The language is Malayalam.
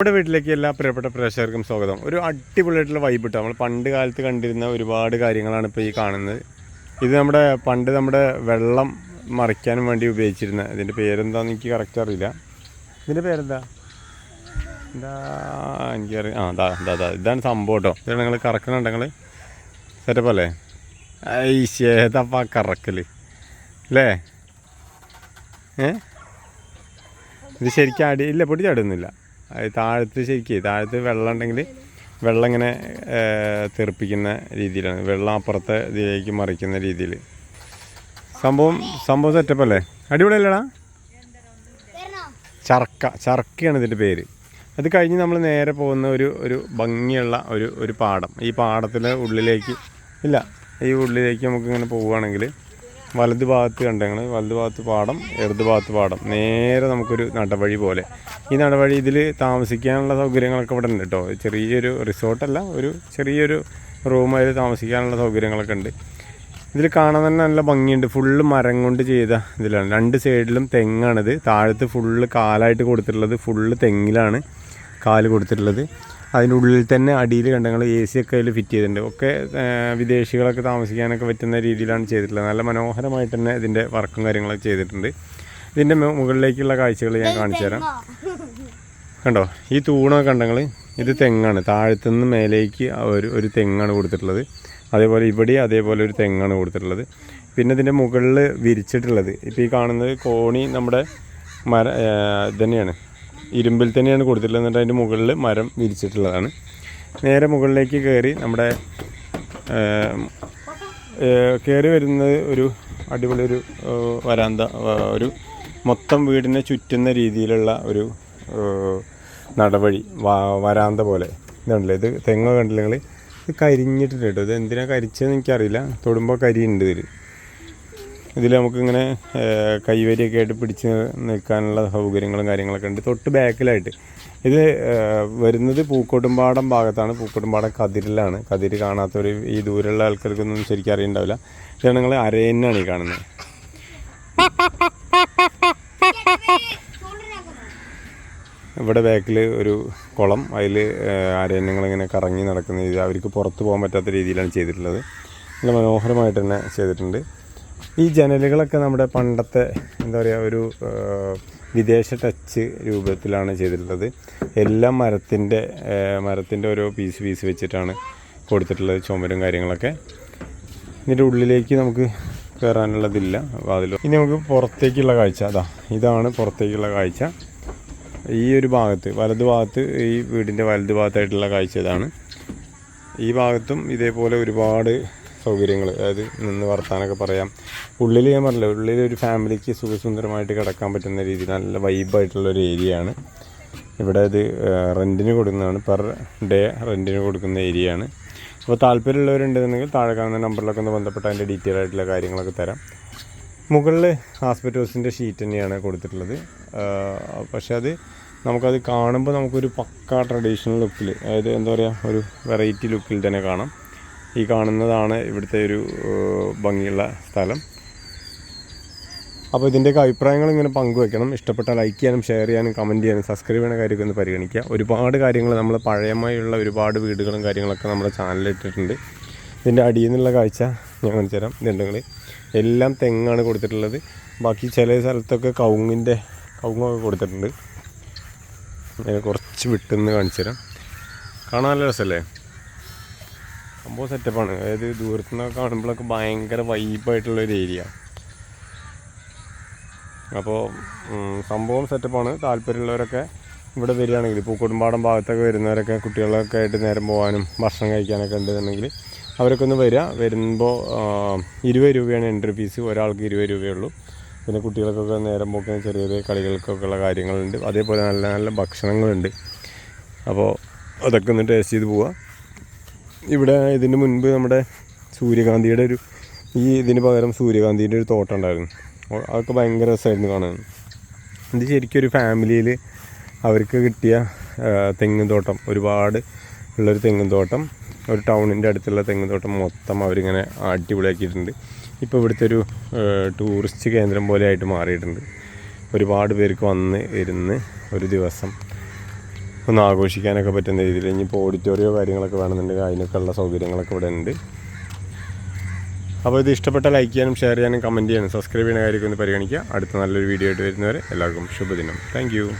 നമ്മുടെ വീട്ടിലേക്ക് എല്ലാ പ്രിയപ്പെട്ട പ്രേക്ഷകർക്കും സ്വാഗതം. ഒരു അടിപൊളിയായിട്ടുള്ള വൈബ് ഇട്ടോ. നമ്മൾ പണ്ട് കാലത്ത് കണ്ടിരുന്ന ഒരുപാട് കാര്യങ്ങളാണ് ഇപ്പോൾ ഈ കാണുന്നത്. ഇത് നമ്മുടെ പണ്ട് നമ്മുടെ വെള്ളം മറിക്കാനും വേണ്ടി ഉപയോഗിച്ചിരുന്ന ഇതിന്റെ പേരെന്താന്ന് എനിക്ക് കറക്റ്റ് അറിയില്ല. ഇതിന്റെ പേരെന്താ? എന്താ എനിക്കറിയാം ആ ദാ ദാ ദാ ഇതാണ് സംഭവം കേട്ടോ. ഇതാണ് നിങ്ങൾ കറക്കണുണ്ട് നിങ്ങൾ സെറ്റപ്പ് അല്ലേ? ശേതപ്പ കറക്കൽ അല്ലേ? ഏ? ഇത് ശരിക്കും അടി ഇല്ല പൊടി ചാടുന്നില്ല അത് താഴത്ത് ശരിക്കും താഴത്ത് വെള്ളം ഉണ്ടെങ്കിൽ വെള്ളം ഇങ്ങനെ തെറിപ്പിക്കുന്ന രീതിയിലാണ്. വെള്ളം അപ്പുറത്തെ ഇതിലേക്ക് മറിക്കുന്ന രീതിയിൽ സംഭവം സംഭവം സെറ്റപ്പ് അല്ലേ? അടിപൊളിയല്ലേടാ? ചർക്ക ചർക്കയാണ് ഇതിന്റെ പേര്. അത് കഴിഞ്ഞ് നമ്മൾ നേരെ പോകുന്ന ഒരു ഒരു ഭംഗിയുള്ള ഒരു ഒരു പാടം. ഈ പാടത്തിന്റെ ഉള്ളിലേക്ക് ഇല്ല ഈ ഉള്ളിലേക്ക് നമുക്കിങ്ങനെ പോവുകയാണെങ്കിൽ വലത് ഭാഗത്ത് കണ്ടങ്ങൾ വലത് ഭാഗത്ത് പാടം ഇടത് ഭാഗത്ത് പാടം. നേരെ നമുക്കൊരു നടവഴി പോലെ. ഈ നടവഴി ഇതിൽ താമസിക്കാനുള്ള സൗകര്യങ്ങളൊക്കെ ഇവിടെ ഉണ്ട് കേട്ടോ. ചെറിയൊരു റിസോർട്ടല്ല ഒരു ചെറിയൊരു റൂമായിട്ട് താമസിക്കാനുള്ള സൗകര്യങ്ങളൊക്കെ ഉണ്ട്. ഇതിൽ കാണാൻ തന്നെ നല്ല ഭംഗിയുണ്ട്. ഫുള്ള് മരം കൊണ്ട് ചെയ്ത ഇതിലാണ്. രണ്ട് സൈഡിലും തെങ്ങാണിത്. താഴത്ത് ഫുള്ള് കാലായിട്ട് കൊടുത്തിട്ടുള്ളത് ഫുള്ള് തെങ്ങിലാണ് കാൽ കൊടുത്തിട്ടുള്ളത്. അതിന്റെ ഉള്ളിൽ തന്നെ അടിയിൽ കണ്ടങ്ങൾ എ സി ഒക്കെ അതിൽ ഫിറ്റ് ചെയ്തിട്ടുണ്ട്. ഒക്കെ വിദേശികളൊക്കെ താമസിക്കാനൊക്കെ പറ്റുന്ന രീതിയിലാണ് ചെയ്തിട്ടുള്ളത്. നല്ല മനോഹരമായിട്ട് തന്നെ ഇതിന്റെ വർക്കും കാര്യങ്ങളൊക്കെ ചെയ്തിട്ടുണ്ട്. ഇതിന്റെ മുകളിലേക്കുള്ള കാഴ്ചകൾ ഞാൻ കാണിച്ചു തരാം. കണ്ടോ? ഈ തൂണൊക്കെ കണ്ടങ്ങൾ ഇത് തെങ്ങാണ്. താഴത്തുനിന്ന് മേലേക്ക് ഒരു ഒരു തെങ്ങാണ് കൊടുത്തിട്ടുള്ളത്. അതേപോലെ ഇവിടെ അതേപോലെ ഒരു തെങ്ങാണ് കൊടുത്തിട്ടുള്ളത്. പിന്നെ ഇതിന്റെ മുകളിൽ വിരിച്ചിട്ടുള്ളത്. ഇപ്പോൾ ഈ കാണുന്നത് കോണി നമ്മുടെ മര തന്നെയാണ് ഇരുമ്പിൽ തന്നെയാണ് കൊടുത്തിട്ടുള്ളത് എന്നിട്ട് അതിന്റെ മുകളിൽ മരം വിരിച്ചിട്ടുള്ളതാണ്. നേരെ മുകളിലേക്ക് കയറി നമ്മുടെ കയറി വരുന്നത് ഒരു അടിപൊളി ഒരു വരാന്ത ഒരു മൊത്തം വീടിനെ ചുറ്റുന്ന രീതിയിലുള്ള ഒരു നടവഴി വരാന്ത പോലെ. ഇതുണ്ടല്ലോ ഇത് തെങ്ങ് കണ്ടില്ല നിങ്ങൾ ഇത് കരിഞ്ഞിട്ടുണ്ട് കേട്ടോ. ഇത് എന്തിനാണ് കരിച്ചതെന്ന് എനിക്കറിയില്ല. തൊടുമ്പോൾ കരിയുണ്ട് ഇതിൽ ഇതിൽ നമുക്കിങ്ങനെ കൈവരിയൊക്കെ ആയിട്ട് പിടിച്ച് നിൽക്കാനുള്ള സൗകര്യങ്ങളും കാര്യങ്ങളൊക്കെ ഉണ്ട്. തൊട്ട് ബാക്കിലായിട്ട് ഇത് വരുന്നത് പൂക്കോട്ടുംപാടം ഭാഗത്താണ്. പൂക്കോട്ടുംപാടം കതിരിലാണ്. കതിര് കാണാത്തവർ ഈ ദൂരെയുള്ള ആൾക്കാർക്കൊന്നും ശരിക്കും അറിയണ്ടാവില്ല. ഇതാണ് നിങ്ങൾ അരയന്നാണ് ഈ കാണുന്നത്. ഇവിടെ ബാക്കിൽ ഒരു കുളം. അതിൽ അരയന്നങ്ങളിങ്ങനെ കറങ്ങി നടക്കുന്ന രീതി അവർക്ക് പുറത്ത് പോകാൻ പറ്റാത്ത രീതിയിലാണ് ചെയ്തിട്ടുള്ളത്. നല്ല മനോഹരമായിട്ട് തന്നെ ചെയ്തിട്ടുണ്ട്. ഈ ജനലുകളൊക്കെ നമ്മുടെ പണ്ടത്തെ എന്താ പറയുക ഒരു വിദേശ ടച്ച് രൂപത്തിലാണ് ചെയ്തിട്ടുള്ളത്. എല്ലാം മരത്തിന്റെ മരത്തിന്റെ ഓരോ പീസ് പീസ് വെച്ചിട്ടാണ് കൊടുത്തിട്ടുള്ളത് ചുമരും കാര്യങ്ങളൊക്കെ. ഇതിന്റെ ഉള്ളിലേക്ക് നമുക്ക് കയറാനുള്ളതില്ല അതിൽ ഇനി നമുക്ക് പുറത്തേക്കുള്ള കാഴ്ച. അതാ ഇതാണ് പുറത്തേക്കുള്ള കാഴ്ച. ഈ ഒരു ഭാഗത്ത് വലത് ഭാഗത്ത് ഈ വീടിന്റെ വലത് ഭാഗത്തായിട്ടുള്ള കാഴ്ച ഇതാണ്. ഈ ഭാഗത്തും ഇതേപോലെ ഒരുപാട് സൗകര്യങ്ങൾ അതായത് നിന്ന് വർത്താനൊക്കെ പറയാം. ഉള്ളിൽ ഞാൻ പറഞ്ഞില്ല ഉള്ളിൽ ഒരു ഫാമിലിക്ക് സുഖസുന്ദരമായിട്ട് കിടക്കാൻ പറ്റുന്ന രീതിയിൽ നല്ല വൈബായിട്ടുള്ള ഒരു ഏരിയയാണ് ഇവിടെ ഇത് റെന്റിന് കൊടുക്കുന്നതാണ് പെർ ഡേ റെന്റിന് കൊടുക്കുന്ന ഏരിയയാണ് അപ്പോൾ താല്പര്യമുള്ളവരുണ്ടെന്നുണ്ടെങ്കിൽ താഴെ കാണുന്ന നമ്പറിലൊക്കെ ഒന്ന് ബന്ധപ്പെട്ട് അതിന്റെ ഡീറ്റെയിൽ ആയിട്ടുള്ള കാര്യങ്ങളൊക്കെ തരാം. മുകളിൽ ആസ്പെറ്റോസിന്റെ ഷീറ്റ് തന്നെയാണ് കൊടുത്തിട്ടുള്ളത്. പക്ഷേ അത് നമുക്കത് കാണുമ്പോൾ നമുക്കൊരു പക്ക ട്രഡീഷണൽ ലുക്കിൽ അതായത് എന്താ പറയുക ഒരു വെറൈറ്റി ലുക്കിൽ തന്നെ കാണാം. ഈ കാണുന്നതാണ് ഇവിടുത്തെ ഒരു ഭംഗിയുള്ള സ്ഥലം. അപ്പോൾ ഇതിന്റെയൊക്കെ അഭിപ്രായങ്ങൾ ഇങ്ങനെ പങ്കുവെക്കണം. ഇഷ്ടപ്പെട്ട ലൈക്ക് ചെയ്യാനും ഷെയർ ചെയ്യാനും കമന്റ് ചെയ്യാനും സബ്സ്ക്രൈബ് ചെയ്യുന്ന കാര്യമൊക്കെ ഒന്ന് പരിഗണിക്കുക. ഒരുപാട് കാര്യങ്ങൾ നമ്മൾ പഴയമായുള്ള ഒരുപാട് വീടുകളും കാര്യങ്ങളൊക്കെ നമ്മുടെ ചാനലിൽ ഇട്ടിട്ടുണ്ട്. ഇതിന്റെ അടിയിൽ നിന്നുള്ള കാഴ്ച ഞാൻ കാണിച്ചു തരാം. ഇതുണ്ടെങ്കിൽ എല്ലാം തെങ്ങാണ് കൊടുത്തിട്ടുള്ളത്. ബാക്കി ചില സ്ഥലത്തൊക്കെ കവുങ്ങിന്റെ കൗങ്ങൊക്കെ കൊടുത്തിട്ടുണ്ട്. ഞാൻ കുറച്ച് വിട്ടെന്ന് കാണിച്ചു തരാം. കാണാൻ നല്ല രസമല്ലേ? സംഭവം സെറ്റപ്പാണ്. അതായത് ദൂരത്തു നിന്നൊക്കെ കാണുമ്പോഴൊക്കെ ഭയങ്കര വൈബായിട്ടുള്ളൊരു ഏരിയ അപ്പോൾ സംഭവം സെറ്റപ്പാണ്. താല്പര്യമുള്ളവരൊക്കെ ഇവിടെ വരികയാണെങ്കിൽ പൂക്കോട്ടുംപാടം ഭാഗത്തൊക്കെ വരുന്നവരൊക്കെ കുട്ടികളൊക്കെ ആയിട്ട് നേരം പോകാനും ഭക്ഷണം കഴിക്കാനൊക്കെ ഉണ്ടെന്നുണ്ടെങ്കിൽ അവരൊക്കെ ഒന്ന് വരിക. വരുമ്പോൾ ഇരുപത് രൂപയാണ് എൻട്രി ഫീസ് ഒരാൾക്ക് ഇരുപത് രൂപയുള്ളൂ. പിന്നെ കുട്ടികൾക്കൊക്കെ നേരം പോക്കാൻ ചെറിയ ചെറിയ കളികൾക്കൊക്കെ ഉള്ള കാര്യങ്ങളുണ്ട്. അതേപോലെ നല്ല നല്ല ഭക്ഷണങ്ങളുണ്ട്. അപ്പോൾ അതൊക്കെ ഒന്ന് ടേസ്റ്റ് ചെയ്ത് പോവുക. ഇവിടെ ഇതിന് മുൻപ് നമ്മുടെ സൂര്യകാന്തിയുടെ ഒരു ഈ ഇതിന് പകരം സൂര്യകാന്തിന്റെ ഒരു തോട്ടം ഉണ്ടായിരുന്നു. അതൊക്കെ ഭയങ്കര രസമായിരുന്നു കാണാൻ. ഇത് ശരിക്കും ഒരു ഫാമിലിയിൽ അവർക്ക് കിട്ടിയ തെങ്ങും തോട്ടം. ഒരുപാട് ഉള്ളൊരു തെങ്ങും തോട്ടം. ഒരു ടൗണിന്റെ അടുത്തുള്ള തെങ്ങും തോട്ടം മൊത്തം അവരിങ്ങനെ അടിപൊളിയാക്കിയിട്ടുണ്ട്. ഇപ്പോൾ ഇവിടുത്തെ ഒരു ടൂറിസ്റ്റ് കേന്ദ്രം പോലെ ആയിട്ട് മാറിയിട്ടുണ്ട്. ഒരുപാട് പേർക്ക് വന്ന് ഇരുന്ന് ഒരു ദിവസം ഒന്ന് ആഘോഷിക്കാനൊക്കെ പറ്റുന്ന രീതിയിൽ ഇനിയിപ്പോൾ ഓഡിറ്റോറിയോ കാര്യങ്ങളൊക്കെ വേണമെന്നുണ്ടെങ്കിൽ അതിനൊക്കെ ഉള്ള സൗകര്യങ്ങളൊക്കെ ഇവിടെ ഉണ്ട്. അപ്പോൾ ഇത് ഇഷ്ടപ്പെട്ട ലൈക്ക് ചെയ്യാനും ഷെയർ ചെയ്യാനും കമന്റ് ചെയ്യാനും സബ്സ്ക്രൈബ് ചെയ്യുന്ന കാര്യമൊക്കെ ഒന്ന് പരിഗണിക്കുക. അടുത്ത നല്ലൊരു വീഡിയോ ആയിട്ട് വരുന്നവരെ എല്ലാവർക്കും ശുഭദിനം. താങ്ക്